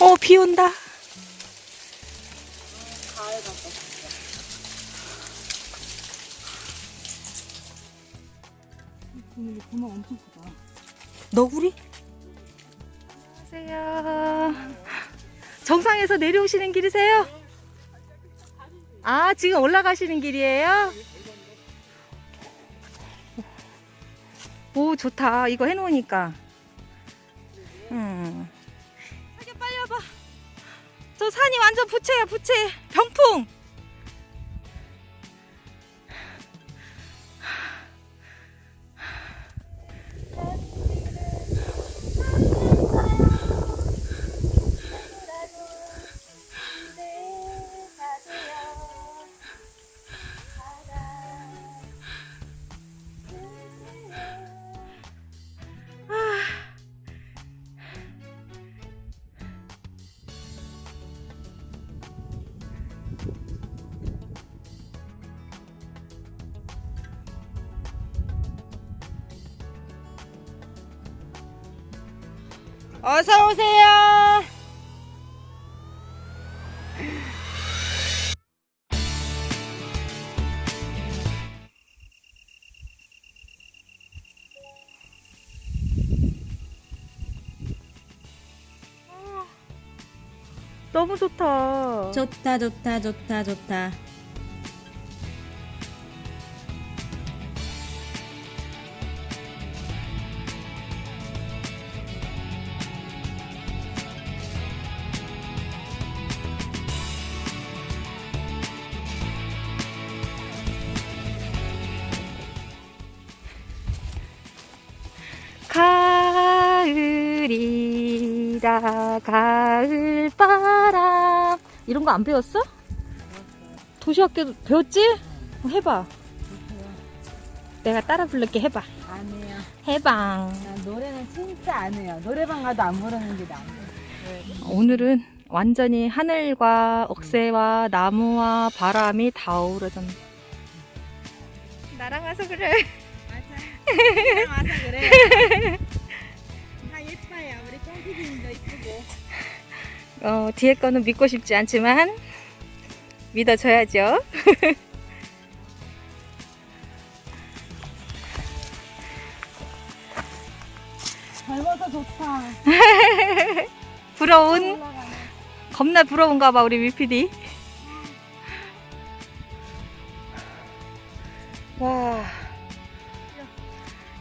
어, 비 온다. 너구리? 안녕하세요. 정상에서 내려오시는 길이세요? 아, 지금 올라가시는 길이에요? 오, 좋다. 이거 해놓으니까. 음. 산이 완전 부채야, 부채. 병풍. 어서 오세요. 너무 좋다. 좋다 좋다 좋다 좋다. 가을이다 가을 바람 이런 거 안 배웠어? 도시학교 배웠지? 어, 해봐 내가 따라 부를게 해봐 안 해요. 해방 나 노래는 진짜 안 해요. 노래방 가도 안 부르는 게 나. 오늘은 완전히 하늘과 억새와 나무와 바람이 다 어우러졌네 나랑 와서 그래 맞아. 나랑 와서 그래. 어, 뒤에 거는 믿고 싶지 않지만 믿어줘야죠 젊어서 좋다. 부러운. 겁나 부러운가 봐 우리 미피디 와.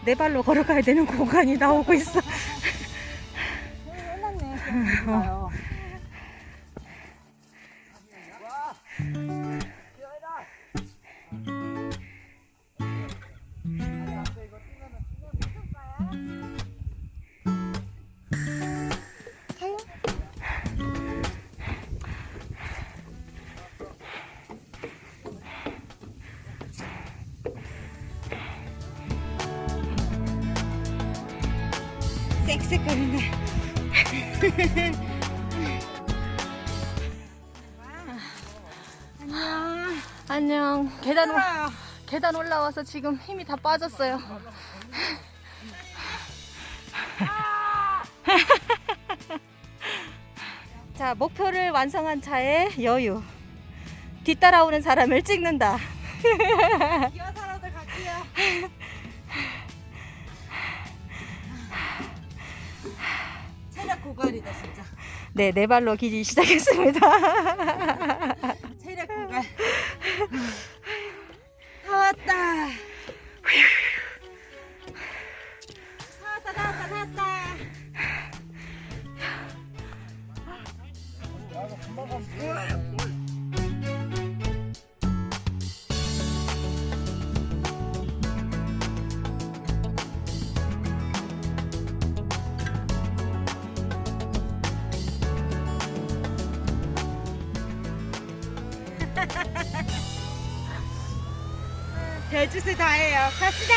내 발로 걸어가야 되는 공간이 나오고 있어. 쌕쌕거리네. 안녕. 안녕. 계단, 올- 힘들어요. 계단 올라와서 지금 힘이 다 빠졌어요. 자, 목표를 완성한 차에 여유. 뒤따라오는 사람을 찍는다. 사람들 갈게요. 체력 고갈이다 진짜. 네, 네 발로 기기 시작했습니다. 대주스 다해요. 갑시다.